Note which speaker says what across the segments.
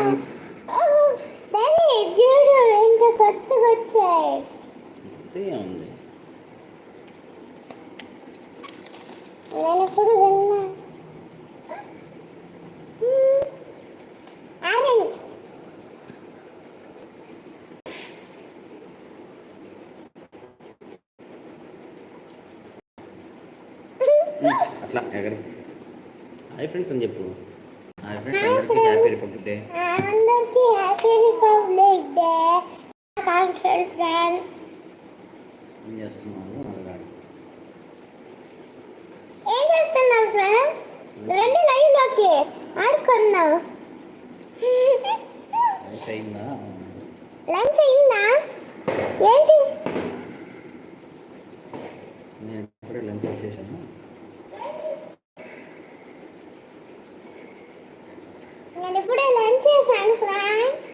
Speaker 1: Friends
Speaker 2: చూడు ఎంత కొత్తగా వచ్చాయి
Speaker 1: ఉంది
Speaker 2: నేను ఇప్పుడు తిన్నా ఆరెంజ్
Speaker 1: అట్లా ఎగరి. హాయ్ ఫ్రెండ్స్ అని చెప్పు. ఫ్రెండ్స్ అందరికీ హ్యాపీ రిపబ్లిక్ డే.
Speaker 2: అందరికీ హ్యాపీ రిపబ్లిక్ డే. కాన్సల్ ఫ్రెండ్స్
Speaker 1: ఏం చేస్తున్నావు? అడగాలి.
Speaker 2: ఏం చేస్తున్నారు ఫ్రెండ్స్ రండి లైవ్లోకి ఆడుకుందాం.
Speaker 1: లంచ్ అయిందా?
Speaker 2: లంచ్ అయిందా? ఏంటి?
Speaker 1: నేను ఇప్పుడే లంచ్ చేశాను
Speaker 2: నేను ఇప్పుడే లంచ్ చేశాను ఫ్రెండ్స్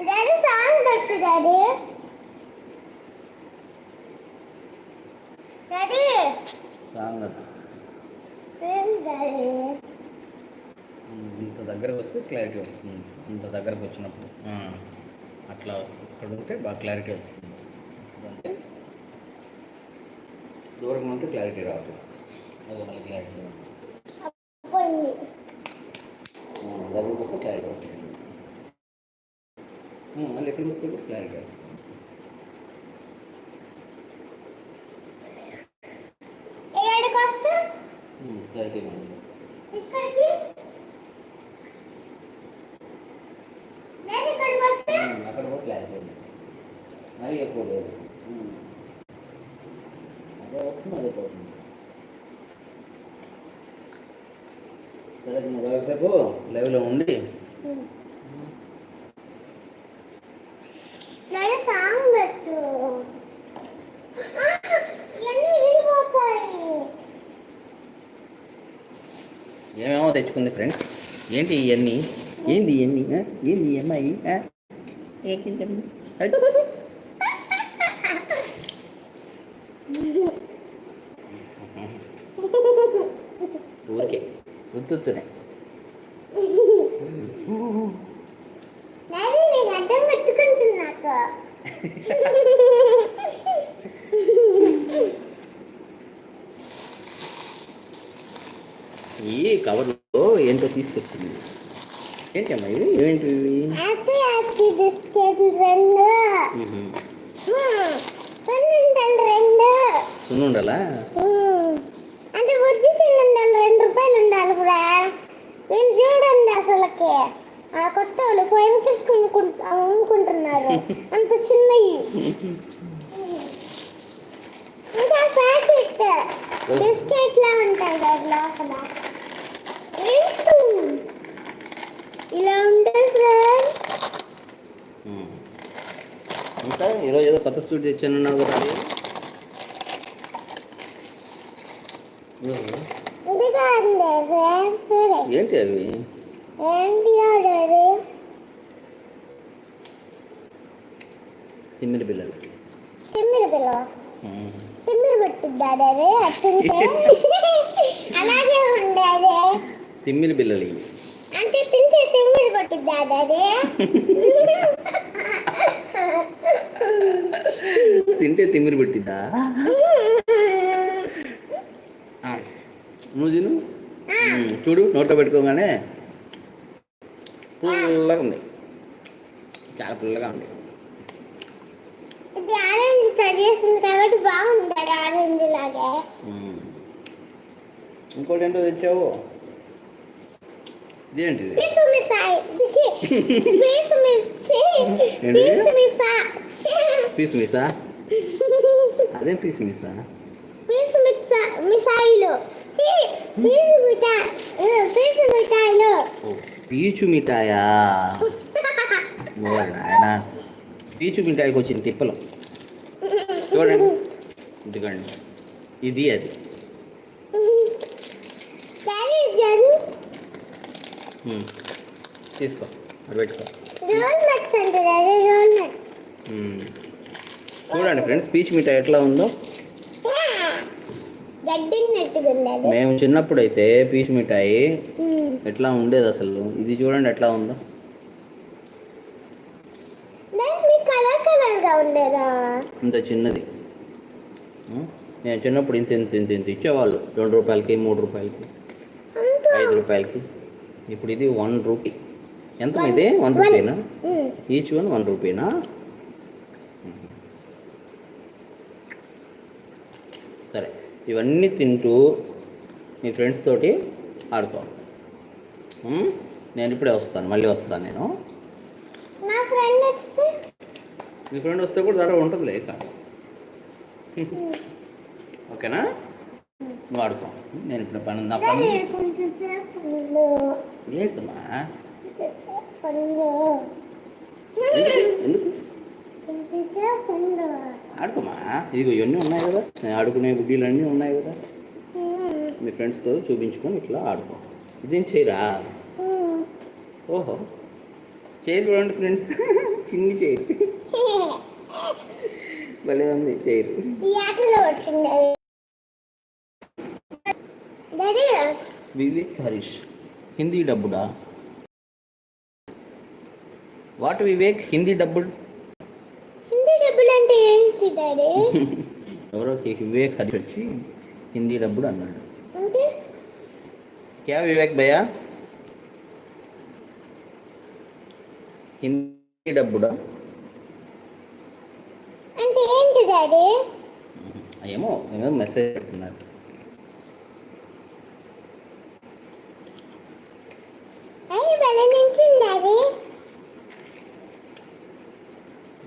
Speaker 2: డాడీ సాంగ్ పెట్టు డాడీ డాడీ
Speaker 1: సాంగ్ అది
Speaker 2: ఏం డాడీ
Speaker 1: ఉమ్, ఇంత దగ్గరకు వస్తే క్లారిటీ వస్తుంది ఇంత దగ్గరకు వచ్చినప్పుడు. అట్లా వస్తుంది. ఇక్కడ ఉంటే బాగా క్లారిటీ వస్తుంది. అంటే దూరం ఉంటే క్లారిటీ రాదు. అది మళ్ళీ క్లారిటీ దగ్గరకు వస్తే క్లారిటీ వస్తుంది. మళ్ళీ ఎక్కడికి వస్తే కూడా క్లారిటీ వస్తుంది. క్లారిటీ
Speaker 2: ఇక్కడికి నేను ఇక్కడికి వస్తే
Speaker 1: ఉమ్, అక్కడ కూడా క్లారిటీ ఉంది మరీ ఎక్కువ లేదు. అదే వస్తుంది అదే పోతుంది. సరే నువ్వు కాసేపు లైవ్లో ఉండి. ఏమేమో తెచ్చుకుంది ఫ్రెండ్స్. ఏంటి ఇవన్నీ ఏంది ఇవన్నీ? ఏంది ఈ అమ్మాయి? ఏంటి ఇవన్నీ? అయ్యో, అయ్యో, అయ్యో. ఊరికే ఉత్తునే
Speaker 2: డాడీ నేను అడ్డం పెట్టుకుంటున్నాక
Speaker 1: ఈ కవర్లో ఏంటో తీసుకొచ్చింది ఏంటమ్మా ఇవి ఏంటి ఇవి
Speaker 2: హ్యాపీ హ్యాపీ బిస్కెట్ రెండు
Speaker 1: మ్హూ.
Speaker 2: సున్నుండలు రెండు
Speaker 1: సున్నుండలా
Speaker 2: మ్మ్. అంటే బుజ్జి చిన్నుండలు రెండు రూపాయలు ఉండాలి ఫ్రెండ్స్ వీళ్ళు చూడండి అసలుకి. ఆ కొత్త వాళ్ళు ఫైవ్ రూపీస్ అమ్ముకుంటున్నారు అంత చిన్నవి. ఇంకా ప్యాకెట్ బిస్కెట్ లా ఉంటాయి దాని లోపల? ఇలా ఉంటాయి ఫ్రెండ్స్.
Speaker 1: ఇంకా ఈరోజు ఏదో కొత్త స్వీట్ తెచ్చానన్నావు కదా. అది?
Speaker 2: ఇది కాదు ఫ్రెండ్స్
Speaker 1: ఏంటి అవి
Speaker 2: ఏంటి ఆడారు
Speaker 1: తిమ్మిడి బిల్లలు
Speaker 2: తిమ్మిరి పిల్ల
Speaker 1: మ్.
Speaker 2: తిమ్మిరి పెట్టిద్దా అదే అట్టుంటే అలాగే ఉండేది
Speaker 1: తిమ్మిడి బిల్లలు ఇవి
Speaker 2: అంటే తింటే తిమ్మిరి పట్టిద్దా అదే
Speaker 1: తింటే తిమ్మిరి పెట్టిద్దా ఆ, నువ్వు తిను చూడు నోట్లో పెట్టుకోగానే పుల్లగా ఉంది. చాలా పుల్లగా ఉంది.
Speaker 2: కాబట్టి బాగుంది ఆరెంజ్ లాగే.
Speaker 1: ఇంకోటి ఏంటో తెచ్చావు? ఇదేంటిది?
Speaker 2: పీసు
Speaker 1: మిసా అదేం పీస్ మిసా
Speaker 2: పీసు పీసు మిఠాయిలు
Speaker 1: పీచు మిఠాయా పీచు మిఠాయికి వచ్చిన తిప్పలు చూడండి ఇదిగోండి ఇది అది. తీసుకో అది పెట్టుకో. చూడండి ఫ్రెండ్స్ పీచు మిఠాయి ఎట్లా ఉందో మేము చిన్నప్పుడు అయితే పీచు మిఠాయి. ఎట్లా ఉండేది అసలు? ఇది చూడండి ఎట్లా ఉందో. ఇంత చిన్నది? నేను చిన్నప్పుడు ఇంత ఇంత ఇంత ఇంత ఇచ్చేవాళ్ళు. రెండు రూపాయలకి మూడు రూపాయలకి ఐదు రూపాయలకి. ఇప్పుడు ఇది వన్ రూపీ. ఎంత ఇది వన్ రూపీనా. ఈచ్ వన్ వన్ రూపీనా సరే ఇవన్నీ తింటూ మీ ఫ్రెండ్స్ తోటి ఆడుకో? నేను ఇప్పుడే వస్తాను మళ్ళీ వస్తాను నేను. మీ ఫ్రెండ్ వస్తే కూడా ధర ఉంటుంది లేక ఓకేనా? నువ్వు ఆడుకో. నేను ఇప్పుడు పని నా పని
Speaker 2: ఉండు.
Speaker 1: ఎందుకు? ఆడుకోమా? ఇదిగో ఇవన్నీ ఉన్నాయి కదా. నేను ఆడుకునే గుడ్డీలు అన్నీ ఉన్నాయి కదా. మీ ఫ్రెండ్స్తో చూపించుకొని ఇట్లా ఆడుకో. ఇదేం చేయరా. ఓహో. చేయరు చూడండి ఫ్రెండ్స్. చిన్ని చేయరు భలే ఉంది చేయరు వివేక్ హరీష్ హిందీ డబ్బుడా? వాట్ వివేక్ హిందీ డబ్బుడు
Speaker 2: హిందీ డబ్బులు అంటే ఏంటి డాడీ
Speaker 1: ఎవరో వివేక్ హరీష్ వచ్చి హిందీ డబ్బుడు అన్నాడు. క్యా వివేక్ భయ్యా? హిందీ డబ్బుడా?
Speaker 2: అంటే ఏంటి డాడీ?
Speaker 1: ఏమో ఏమో మెసేజ్ పెడుతున్నారు
Speaker 2: అయ్యి భలే నించింది డాడీ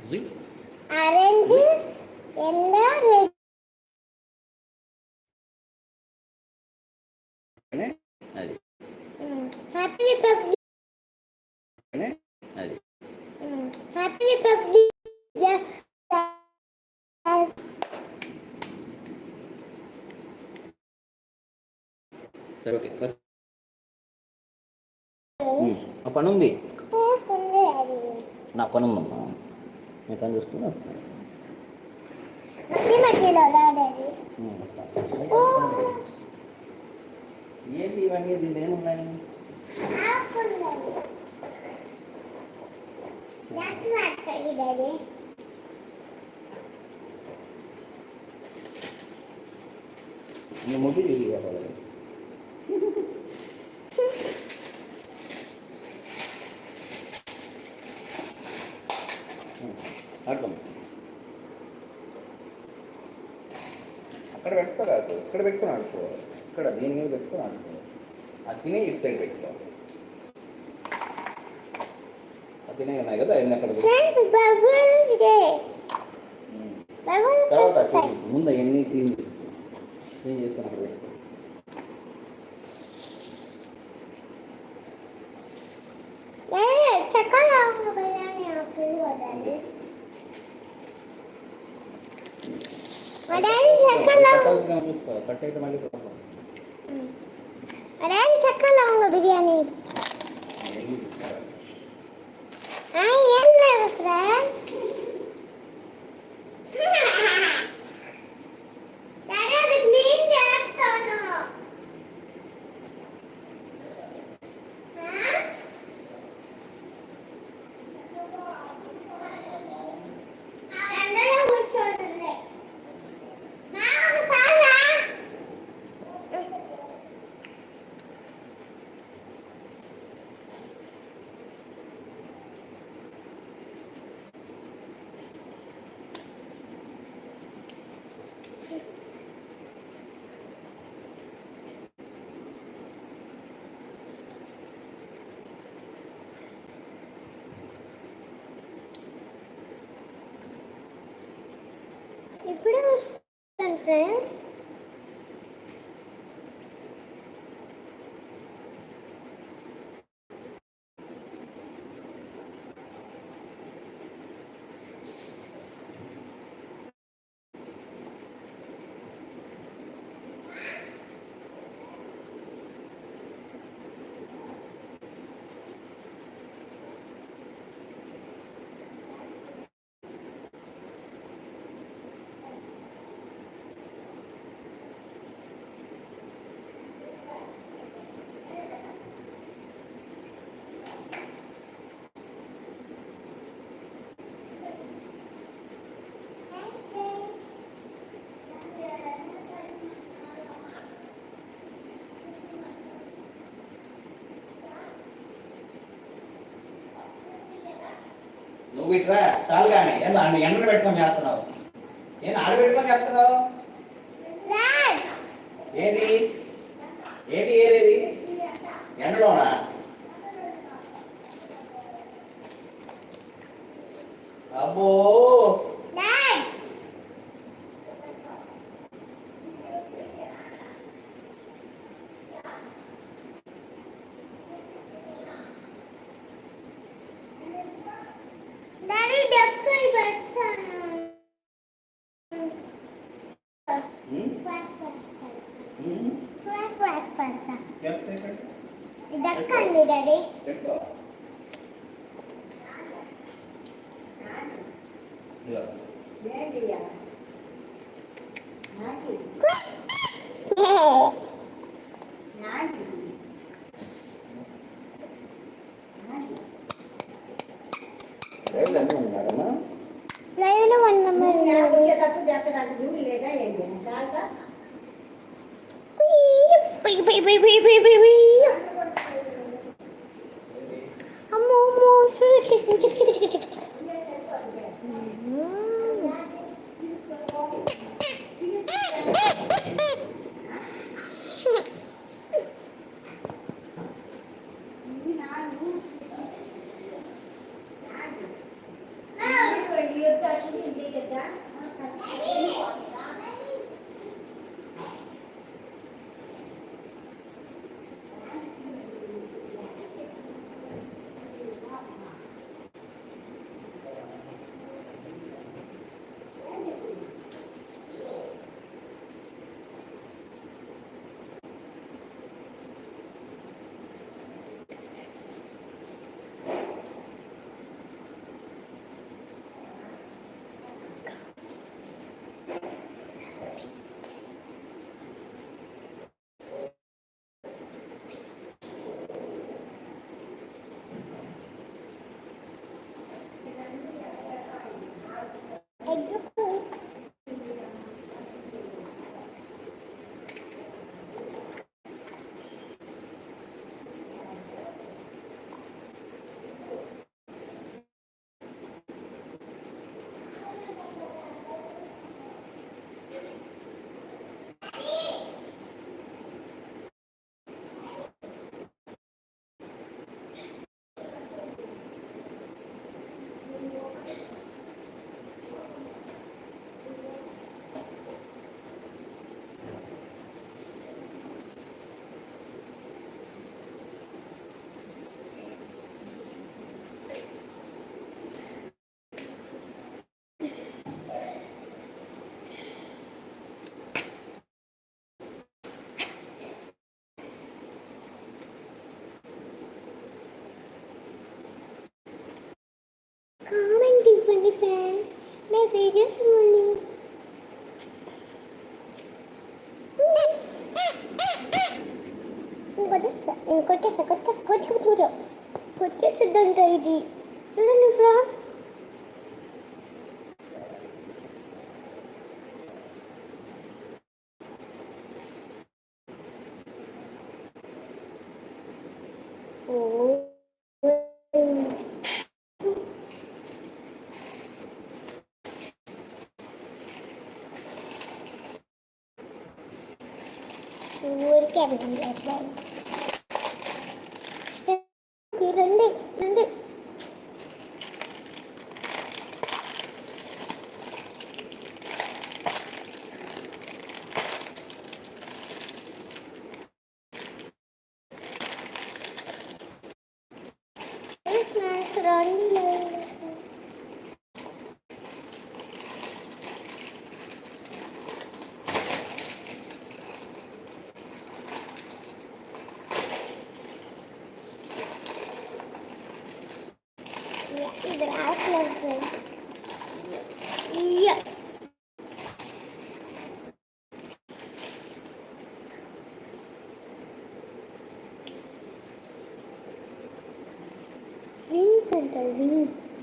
Speaker 1: జీ.
Speaker 2: ఆరెంజ్ ఎల్లో రెడ్
Speaker 1: అనే అది.
Speaker 2: హ్యాపీ
Speaker 1: అనే అది.
Speaker 2: హ్యాపీ రిపబ్లిక్
Speaker 1: సరే ఓకే ఆ పని ఉంది? నా పని ఉందమ్మా. నేను పని చూసుకుని
Speaker 2: మధ్యలో
Speaker 1: వస్తాను. ఏంటి ఇవన్నీ? దీంట్లో ఏమున్నాయి? ముగ్గు తిరిగి కావాలి. అర్థం అక్కడ పెట్టుకోరాదు ఇక్కడ పెట్టుకుని ఆడుకోవాలి ఇక్కడ దీని మీద పెట్టుకొని ఆడుకో అది తినే ఇటు సైడ్ పెట్టుకో అది తినే ఉన్నాయి కదా అవన్నీ అక్కడ.
Speaker 2: బబుల్
Speaker 1: తర్వాత చూపించు ముందు అవన్నీ క్లీన్ చేసుకో. క్లీన్ చేసుకొని అక్కడ పెట్టుకో. చూసుకో. కట్ అయితే మళ్ళీ
Speaker 2: to be an eagle.
Speaker 1: నువ్వు చాలు కానీ. ఏందో అన్ని ఎండలు పెట్టుకొని చేస్తున్నావు? ఏంది ఆడ పెట్టుకొని చేస్తున్నావు? ఏంటి? ఏంటి ఏరేది? ఎండలోనా? అబ్బో!
Speaker 2: I'm almost sürekli çık çık çık çık çık. Comment ఇవ్వండి ఫ్రెండ్స్ మెసేజెస్ ఇవ్వండి కొట్టేస్తా కొట్టేస్తా కొట్టేస్తా కొచ్చి కొచ్చి కొట్టేసిద్దంట ఇది చూడండి ఫ్రెండ్స్ ఊరికే రండి రండి స్నాక్స్ రండి Ja, ఇది రావట్లేదు ఇయ్య రింగ్స్ అంట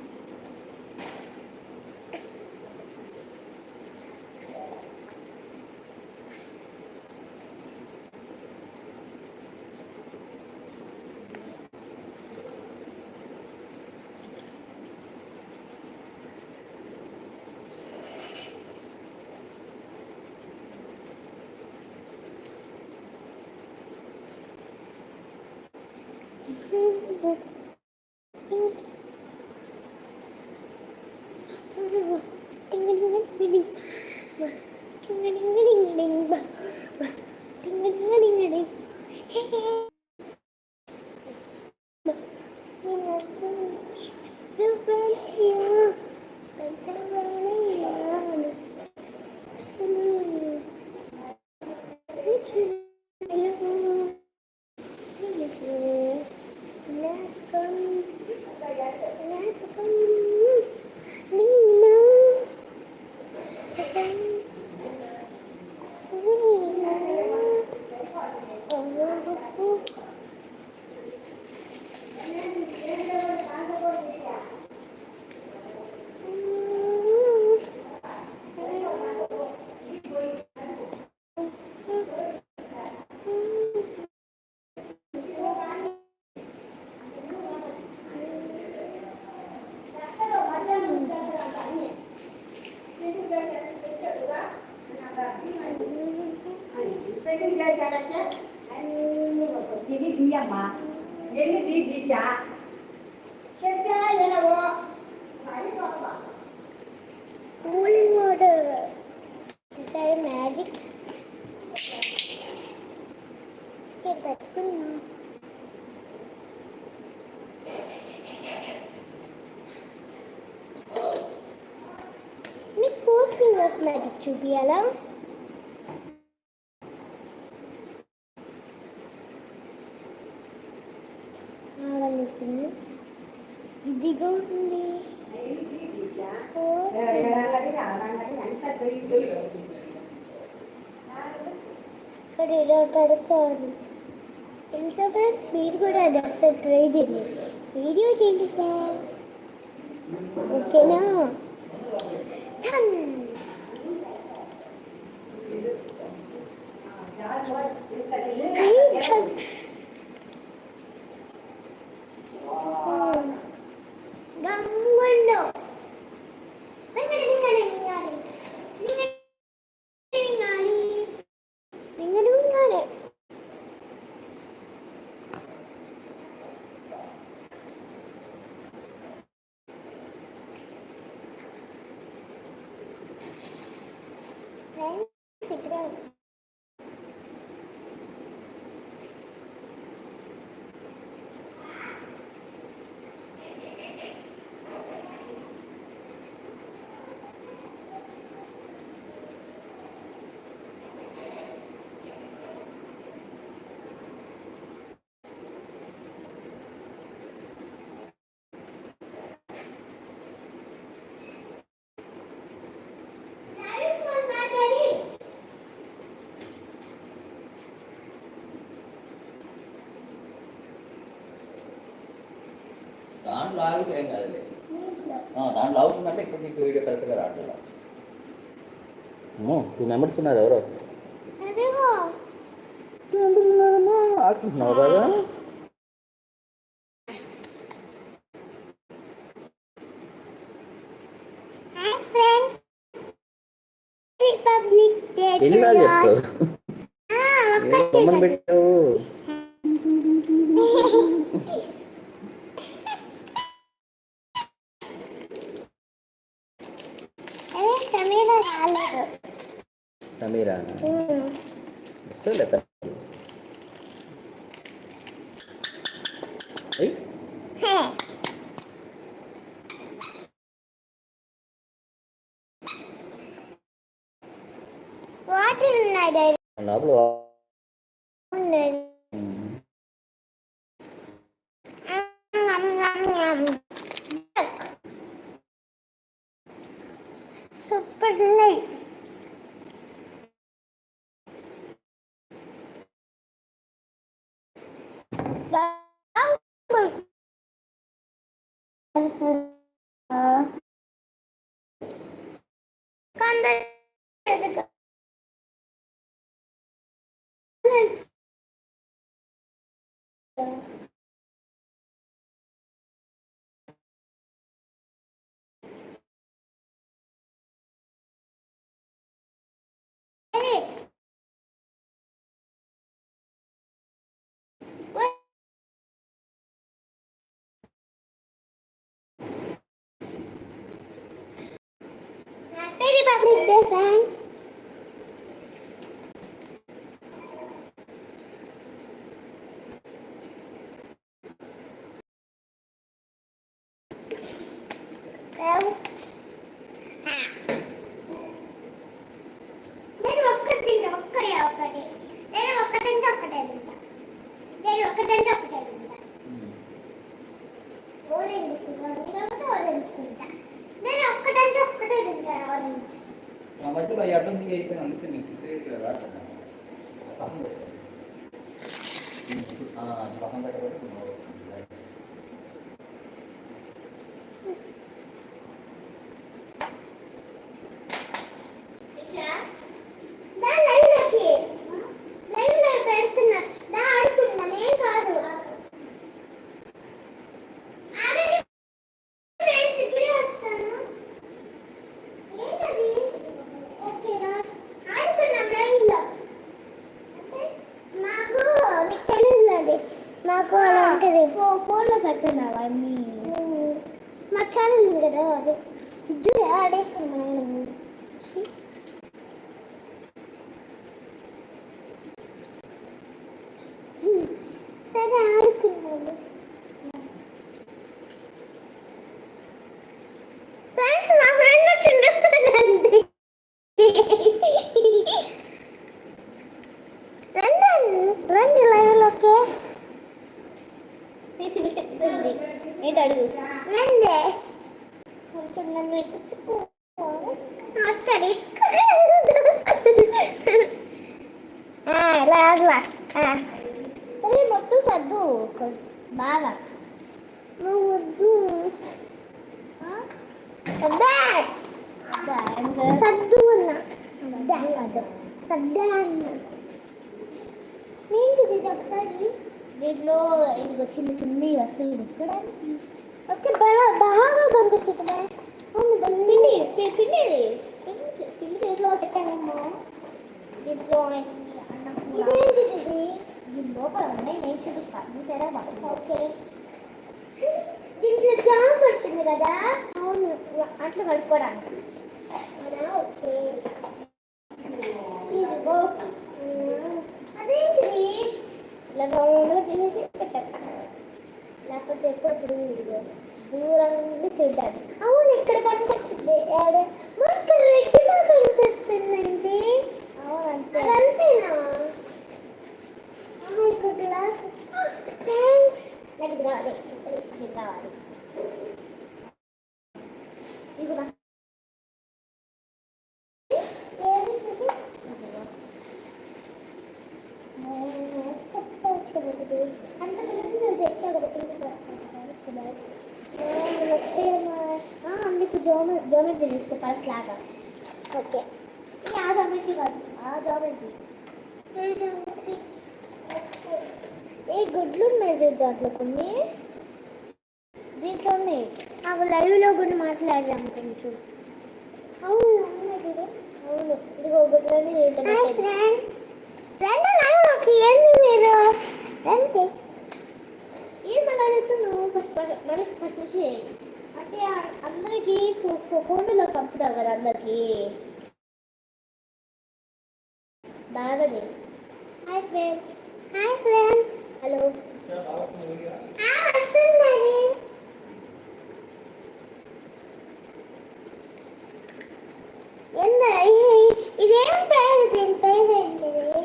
Speaker 2: రింగ్స్
Speaker 3: ఇది తీయమ్మా ఎన్ని తీ తీసా చెప్పా ఎలాగో
Speaker 2: కూలింగ్ వాటర్ సరే మ్యాజిక్ పెట్టుకున్నా మీకు ఫోర్ ఫింగర్స్ మ్యాజిక్ చూపించాలా ఇక్కడ తెలుసా ఫ్రెండ్స్ మీరు కూడా అది ఒకసారి ట్రై చేయండి. వీడియో చేయండి ఫ్రెండ్స్ ఓకేనా?
Speaker 1: దాంట్లో ఆగితే ఏం కాదులే ఆ, దాంట్లో అవుతుందంటే ఇప్పుడు నీకు వీడియో కరెక్ట్గా రావట్లేదు టూ మెంబర్స్ ఉన్నారు ఎవరో
Speaker 2: అదిగో
Speaker 1: టూ మెంబర్స్ ఉన్నారమ్మా ఆడుకుంటున్నావు బాగా
Speaker 2: హాయ్ ఫ్రెండ్స్ రిపబ్లిక్ డే
Speaker 1: ఎన్నిసార్లు చెప్తావు
Speaker 2: సమీర రాలేదు
Speaker 1: సమీరా
Speaker 2: ఉమ్.
Speaker 1: వస్తుంది ఏయ్
Speaker 2: హే. వాటర్ ఉన్నాయి డాడీ
Speaker 1: లోపల
Speaker 2: Very public, friends.
Speaker 1: ఈ అందుకే నేను ప్రిపేర్ రావట్లేదు పక్కన పెట్టు. అది పక్కన పెట్టబట్టి ఇప్పుడు వస్తుంది.
Speaker 2: దా లైవ్లోకి లైవ్లో పెడుతున్నా దా ఆడుకుందాం ఏం కాదు ఆగండి ఫ్రెండ్స్ ఇప్పుడే వస్తాను ఏంటది ఓకేనా ఆడుకుందాం లైవ్లో ఓకే? మాకు నీకు తెలియదు మాకు అలా ఉంటుంది ఫోన్లో పెడుతున్నావా అన్ని మా ఛానల్ ఉంది కదా అదే చూడే ఆడేస్తాను మా నాయనమ్మ. ఛీ. సరే ఆడుకున్నాను ఫ్రెండ్స్ మా ఫ్రెండ్ వచ్చింది రండి రండి లైవ్లోకి ఏంటి అడుగు రండి కొంచెం నన్ను ఎత్తుకో వచ్చాడు లాగా సరే మొత్తం సర్దు కొ- బాగా నువ్వు వద్దు ఆ? సర్దా. సర్దు అన్న సర్దా కాదు సర్దా అన్న ఏంటిది ఇది ఒకసారి దీంట్లో ఇది చిన్న చిన్న వస్తాయి ఇక్కడ ఓకే బాగా బాగా పంపించుతుందా పిండి పిండి పిండి పిండి దీంట్లో పెట్టానమ్మా దీంట్లో ఇదేంటిది దీని లోపల ఉన్నాయి నేను చూపిస్తాను నీ పేరే ఓకే. దీంట్లో జామ్ వచ్చింది కదా. అవును అట్లా కలుపుకోవడానికి. అవునా? ఓకే. ఇదిగో. అదేంటిది ఇలా రౌండ్గా చేసి పెట్టాలి లేకపోతే ఎప్పుడు ఇదిగో. దూరం నుండి చూడాలి అవును ఇక్కడ కనిపించింది ఏడ? మా ఇక్కడ రెడ్డిగా కనిపిస్తుందండి. అవును అంతే అంతేనా అమ్మ ఇక్కడ గ్లాస్ థ్యాంక్స్ నాకు ఇది కావాలి ఇది కావాలి ఇదిగో నా- ఏది ఇది? ఇదిగో. అంత ముందు నువ్వు తెచ్చావు కదా పింక్ నీకు జోమ జోమెట్రీ తీసుకో ఫస్ట్ లాగా ఓకే ఇది ఆ జోమెట్రీ కాదు ఆ జోమెట్రీ ఏ గుడ్లు ఉన్నాయి చూడు దాంట్లో కొన్ని. దీంట్లో ఉన్నాయి. అవి లైవ్లో కూడా మాట్లాడదాం కొంచెం అవును అవును. ఇదిగో గుడ్లని ఫ్రెండ్స్ రెండు లైవ్లోకి ఏంది మీరు? రండి. ఏం మాట్లాడుతున్నావు మనకి ఫస్ట్ నుంచి అంటే అందరికీ ఫోన్లో పంపుతావు కదా అందరికీ. బాగా hi friends hi friends hello వస్తుందండి ఎంత ఇదేం పేరు దీని పేరు ఏంటిది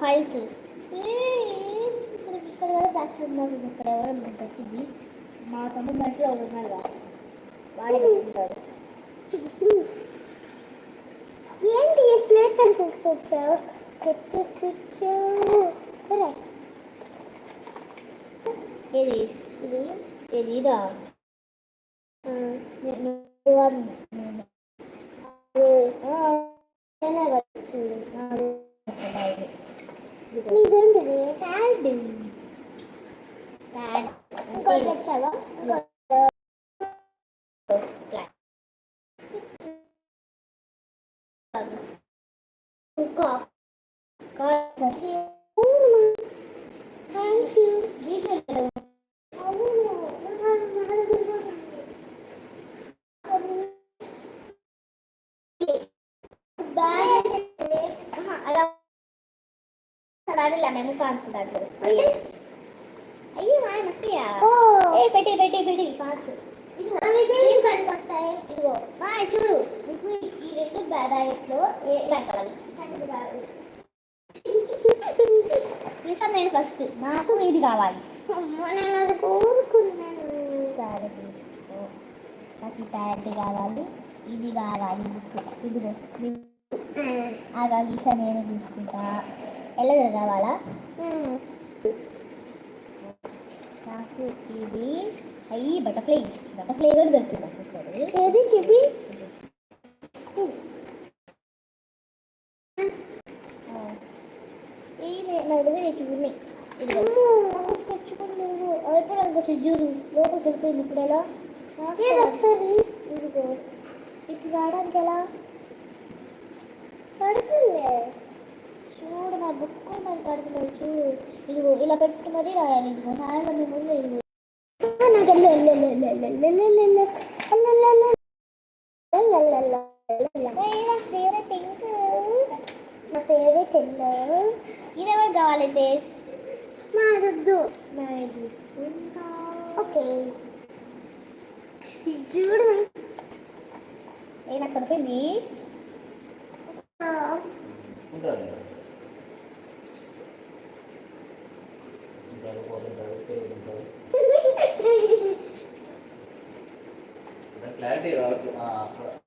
Speaker 2: ఫైల్స్. ఇక్కడ కూడా ఫస్ట్ ఉన్నారు ఇక్కడ ఎవరు దొరికింది. మా తమ్ముడు దాంట్లో ఉన్నాడు కదా ఏంటి స్నేక్ తీసుకొచ్చావు స్కెచ్
Speaker 4: తీసుకొచ్చావు ఇది? ఇది? ఇదిరా బ్యాలెట్లో ఏ తీసాను నేను ఫస్ట్ నాకు ఇది కావాలి? సరే తీసుకో. నాకు ప్యాంట్ కావాలి ఇది కావాలి బుక్ ఇదిగో ఆగా గీసా నేను తీసుకుంటా. ఎల్లదర కావాలా? నాకు ఇది అయ్యి బటర్ఫ్లై బటర్ఫ్లై కూడా దొరుకుతుంది సరే ఏది చెప్పి? నా దగ్గర ఇటు ఉన్నాయి తీసుకొచ్చుకున్నాను అయిపోయాను కొంచెం జూరు లోపలికి వెళ్ళిపోయింది ఇప్పుడు ఎలా లేదు ఒకసారి ఎలా పడుతుంది చూడు నా బుక్ కూడా నాకు ఇదిగో ఇలా పెట్టుకున్నది రాయాలి ఇదిగో నాయన ముందు ఇదిగో నాకు ఫేవరెట్ ఫేవరెట్ ఎన్నో ఇది ఎవరు కావాలైతే మారద్దు నేను తీసుకుంటా ఓకే చూడు
Speaker 1: నేను అక్కడ పోయింది క్లారిటీ
Speaker 4: రావట్లేదు